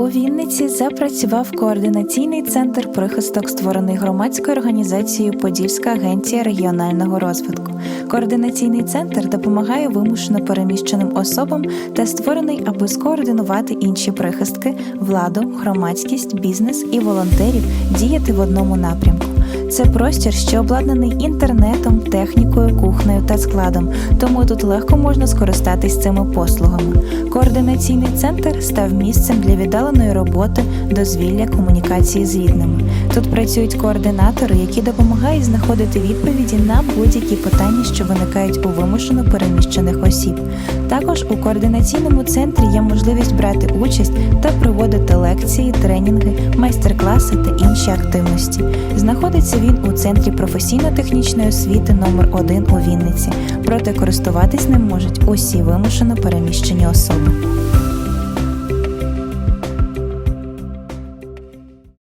У Вінниці запрацював координаційний центр прихисток, створений громадською організацією Подільська агенція регіонального розвитку. Координаційний центр допомагає вимушено переміщеним особам та створений, аби скоординувати інші прихистки, владу, громадськість, бізнес і волонтерів діяти в одному напрямку. Це простір, що обладнаний інтернетом, технікою, кухнею та складом, тому тут легко можна скористатись цими послугами. Координаційний центр став місцем для віддаленої роботи, дозвілля, комунікації з рідними. Тут працюють координатори, які допомагають знаходити відповіді на будь-які питання, що виникають у вимушено переміщених осіб. Також у координаційному центрі є можливість брати участь та проводити лекції, тренінги, майстер-класи та інші активності. Знаходиться він у центрі професійно-технічної освіти номер 1 у Вінниці. Проте користуватись ним можуть усі вимушено переміщені особи.